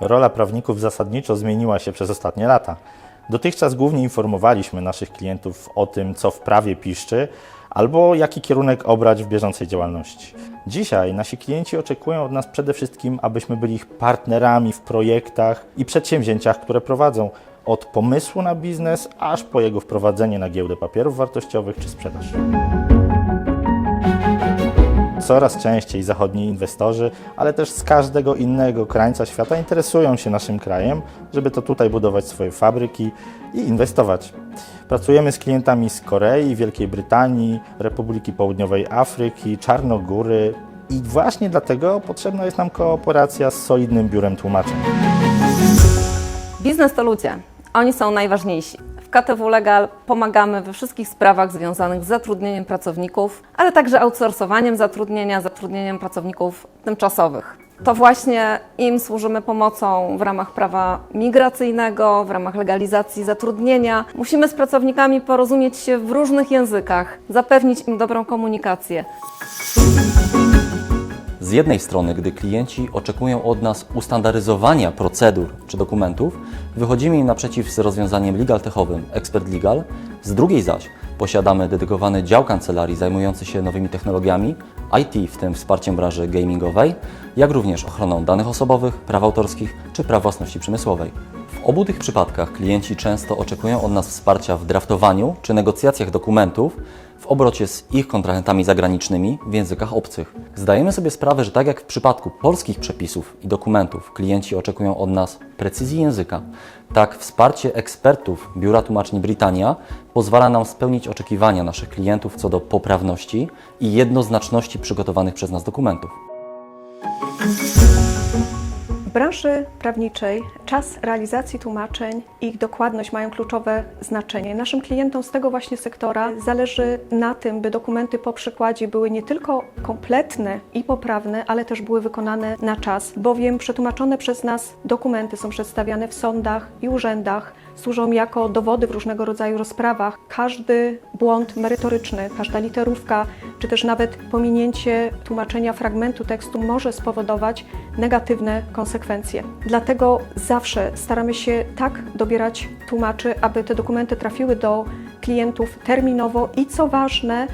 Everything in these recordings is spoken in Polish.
Rola prawników zasadniczo zmieniła się przez ostatnie lata. Dotychczas głównie informowaliśmy naszych klientów o tym, co w prawie piszczy, albo jaki kierunek obrać w bieżącej działalności. Dzisiaj nasi klienci oczekują od nas przede wszystkim, abyśmy byli ich partnerami w projektach i przedsięwzięciach, które prowadzą od pomysłu na biznes, aż po jego wprowadzenie na giełdę papierów wartościowych czy sprzedaż. Coraz częściej zachodni inwestorzy, ale też z każdego innego krańca świata interesują się naszym krajem, żeby to tutaj budować swoje fabryki i inwestować. Pracujemy z klientami z Korei, Wielkiej Brytanii, Republiki Południowej Afryki, Czarnogóry i właśnie dlatego potrzebna jest nam kooperacja z solidnym biurem tłumaczeń. Biznes to ludzie. Oni są najważniejsi. W KTW Legal pomagamy we wszystkich sprawach związanych z zatrudnieniem pracowników, ale także outsourcowaniem zatrudnienia, zatrudnieniem pracowników tymczasowych. To właśnie im służymy pomocą w ramach prawa migracyjnego, w ramach legalizacji zatrudnienia. Musimy z pracownikami porozumieć się w różnych językach, zapewnić im dobrą komunikację. Z jednej strony, gdy klienci oczekują od nas ustandaryzowania procedur czy dokumentów, wychodzimy im naprzeciw z rozwiązaniem legal-techowym Expert Legal. Z drugiej zaś posiadamy dedykowany dział kancelarii zajmujący się nowymi technologiami, IT, w tym wsparciem branży gamingowej, jak również ochroną danych osobowych, praw autorskich czy praw własności przemysłowej. Obu tych przypadkach klienci często oczekują od nas wsparcia w draftowaniu czy negocjacjach dokumentów w obrocie z ich kontrahentami zagranicznymi w językach obcych. Zdajemy sobie sprawę, że tak jak w przypadku polskich przepisów i dokumentów klienci oczekują od nas precyzji języka, tak wsparcie ekspertów Biura Tłumaczeń Britannia pozwala nam spełnić oczekiwania naszych klientów co do poprawności i jednoznaczności przygotowanych przez nas dokumentów. Branży prawniczej czas realizacji tłumaczeń i ich dokładność mają kluczowe znaczenie. Naszym klientom z tego właśnie sektora zależy na tym, by dokumenty po przykładzie były nie tylko kompletne i poprawne, ale też były wykonane na czas, bowiem przetłumaczone przez nas dokumenty są przedstawiane w sądach i urzędach, służą jako dowody w różnego rodzaju rozprawach. Każdy błąd merytoryczny, każda literówka, czy też nawet pominięcie tłumaczenia fragmentu tekstu może spowodować negatywne konsekwencje. Dlatego zawsze staramy się tak dobierać tłumaczy, aby te dokumenty trafiły do klientów terminowo i co ważne,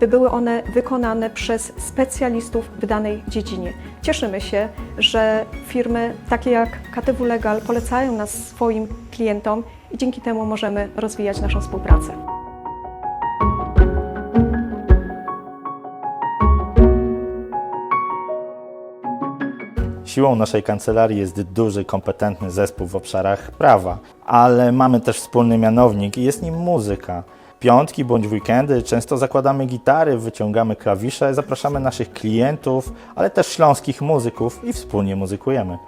by były one wykonane przez specjalistów w danej dziedzinie. Cieszymy się, że firmy takie jak KTW Legal polecają nas swoim klientom i dzięki temu możemy rozwijać naszą współpracę. Siłą naszej kancelarii jest duży, kompetentny zespół w obszarach prawa, ale mamy też wspólny mianownik i jest nim muzyka. Piątki bądź weekendy często zakładamy gitary, wyciągamy klawisze, zapraszamy naszych klientów, ale też śląskich muzyków i wspólnie muzykujemy.